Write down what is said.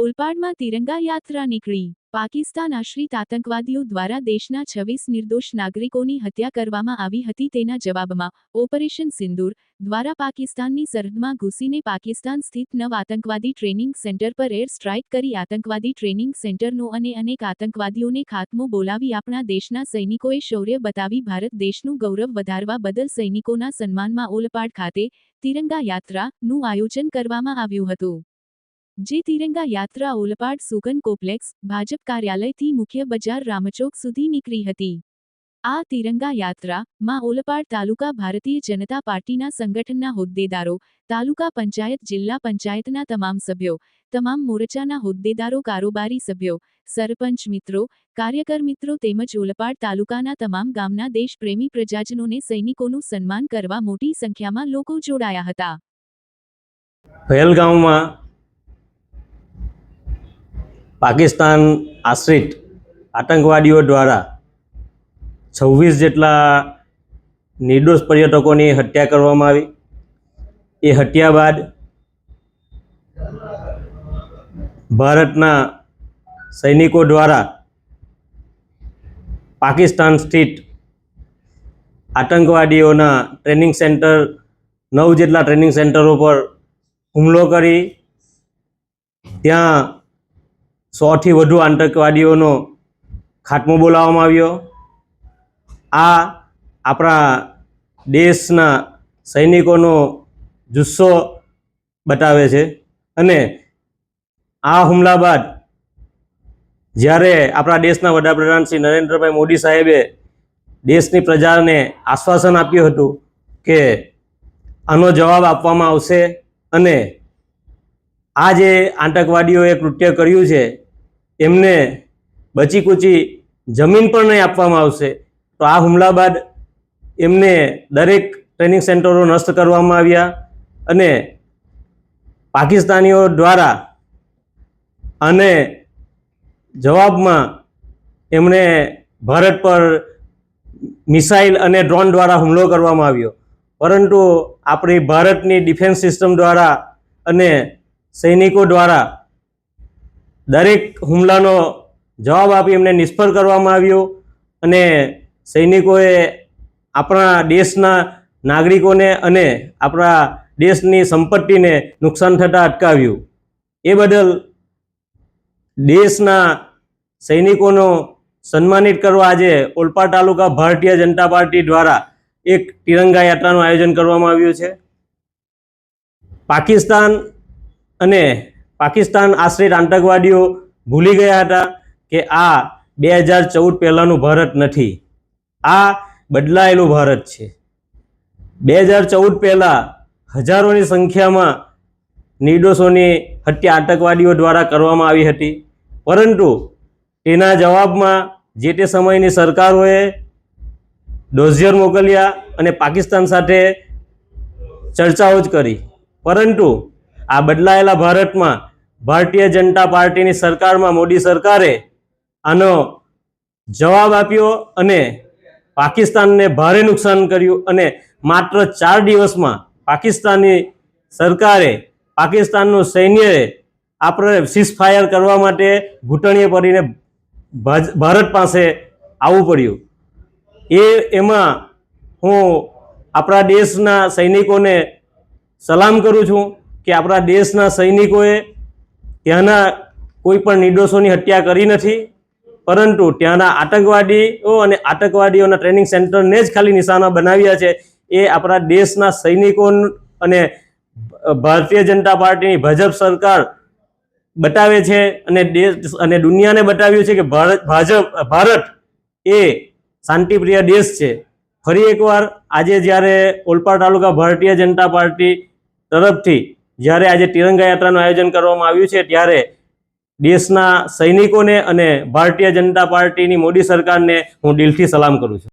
ઓલપાડમાં તિરંગા યાત્રા નીકળી. પાકિસ્તાન આશ્રિત આતંકવાદીઓ દ્વારા દેશના છવ્વીસ નિર્દોષ નાગરિકોની હત્યા કરવામાં આવી હતી તેના જવાબમાં ઓપરેશન સિંદૂર દ્વારા પાકિસ્તાનની સરહદમાં ઘૂસીને પાકિસ્તાન સ્થિત નવ આતંકવાદી ટ્રેનિંગ સેન્ટર પર એર સ્ટ્રાઇક કરી આતંકવાદી ટ્રેનિંગ સેન્ટરનો અને અનેક આતંકવાદીઓને ખાત્મો બોલાવી આપણા દેશના સૈનિકોએ શૌર્ય બતાવી ભારત દેશનું ગૌરવ વધારવા બદલ સૈનિકોના સન્માનમાં ઓલપાડ ખાતે તિરંગા યાત્રાનું આયોજન કરવામાં આવ્યું હતું. જે તિરંગા યાત્રા ઓલપાડ સુકન કોપ્લેક્સ, ભાજપ કાર્યાલયથી મુખ્ય બજાર રામચોક સુધી નીકળી હતી. આ તિરંગા યાત્રા, માં ઓલપાડ તાલુકા ભારતીય જનતા પાર્ટીના સંગઠનના હોદ્દેદારો, તાલુકા પંચાયત, જિલ્લા પંચાયતના તમામ સભ્યો, તમામ મોરચાના હોદ્દેદારો, કારોબારી સભ્યો, સરપંચ મિત્રો, કાર્યકર મિત્રો તેમજ ઓલપાડ તાલુકાના તમામ ગામના દેશપ્રેમી પ્રજાજનોને સૈનિકોનું સન્માન કરવા મોટી સંખ્યામાં લોકો જોડાયા હતા. પહેલગામમાં પાકિસ્તાન આશ્રિત આતંકવાદીઓ દ્વારા છવ્વીસ જેટલા નિર્દોષ પર્યટકોની હત્યા કરવામાં આવી. એ હત્યા બાદ ભારતના સૈનિકો દ્વારા પાકિસ્તાન સ્થિત આતંકવાદીઓના ટ્રેનિંગ સેન્ટર, નવ જેટલા ટ્રેનિંગ સેન્ટરો પર હુમલો કરી. ત્યાં સોથી વધુ આતંકવાદીઓનો ખાત્મો બોલાવવામાં આવ્યો. આ આપણા દેશના સૈનિકોનો જુસ્સો બતાવે છે અને આ હુમલા બાદ જ્યારે આપણા દેશના વડાપ્રધાન શ્રી નરેન્દ્રભાઈ મોદી સાહેબે દેશની પ્રજાને આશ્વાસન આપ્યું હતું કે આનો જવાબ આપવામાં આવશે અને આ જે આતંકવાદીઓએ કૃત્ય કર્યું છે એમને બચી કૂચી જમીન પણ નહીં આપવામાં આવશે. તો આ હુમલા બાદ એમને દરેક ટ્રેનિંગ સેન્ટરો નષ્ટ કરવામાં આવ્યા અને પાકિસ્તાનીઓ દ્વારા અને જવાબમાં એમણે ભારત પર મિસાઇલ અને ડ્રોન દ્વારા હુમલો કરવામાં આવ્યો. પરંતુ આપણી ભારતની ડિફેન્સ સિસ્ટમ દ્વારા અને સૈનિકો દ્વારા દરેક હુમલાનો જવાબ આપી એમને નિષ્ફળ કરવામાં આવ્યો અને સૈનિકોએ આપણા દેશના નાગરિકોને અને આપણા દેશની સંપત્તિને નુકસાન થતાં અટકાવ્યું. એ બદલ દેશના સૈનિકોનો સન્માનિત કરવા આજે ઓલપા તાલુકા ભારતીય જનતા પાર્ટી દ્વારા એક તિરંગા યાત્રાનું આયોજન કરવામાં આવ્યું છે. પાકિસ્તાન અને પાકિસ્તાન આશ્રિત આતંકવાદીઓ ભૂલી ગયા હતા કે આ બે હજાર ચૌદ પહેલાંનું ભારત નથી. આ બદલાયેલું ભારત છે. બે હજાર ચૌદ પહેલાં હજારોની સંખ્યામાં નિર્દોષોની હત્યા આતંકવાદીઓ દ્વારા કરવામાં આવી હતી. પરંતુ તેના જવાબમાં જે તે સમયની સરકારોએ ડોઝિયર મોકલ્યા અને પાકિસ્તાન સાથે ચર્ચાઓ જ કરી. પરંતુ આ બદલાયેલા ભારતમાં ભારતીય જનતા પાર્ટીની સરકારમાં મોદી સરકારે આનો જવાબ આપ્યો અને પાકિસ્તાનને ભારે નુકસાન કર્યું અને માત્ર ચાર દિવસમાં પાકિસ્તાની સરકારે પાકિસ્તાનનું સૈન્યએ આપણે સીઝફાયર કરવા માટે ઘૂંટણીએ પડીને ભારત પાસે આવવું પડ્યું. એ એમાં હું આપણા દેશના સૈનિકોને સલામ કરું છું કે આપણા દેશના સૈનિકોએ ત્યાંના કોઈ પણ નિર્દોષોની હત્યા કરી નથી, પરંતુ ત્યાંના આતંકવાદીઓ અને આતંકવાદીઓના ટ્રેનિંગ સેન્ટરને જ ખાલી નિશાના બનાવ્યા છે. એ આપણા દેશના સૈનિકો અને ભારતીય જનતા પાર્ટીની ભાજપ સરકાર બતાવે છે અને દેશ અને દુનિયાને બતાવ્યું છે કે ભારત ભાજપ, ભારત એ શાંતિપ્રિય દેશ છે. ફરી એકવાર આજે જ્યારે ઓલપાડ તાલુકા ભારતીય જનતા પાર્ટી તરફથી જ્યારે આજે તિરંગા યાત્રાનું આયોજન કરવામાં આવ્યું છે, ત્યારે દેશના સૈનિકોને અને ભારતીય જનતા પાર્ટીની મોદી સરકારને હું દિલથી સલામ કરું છું.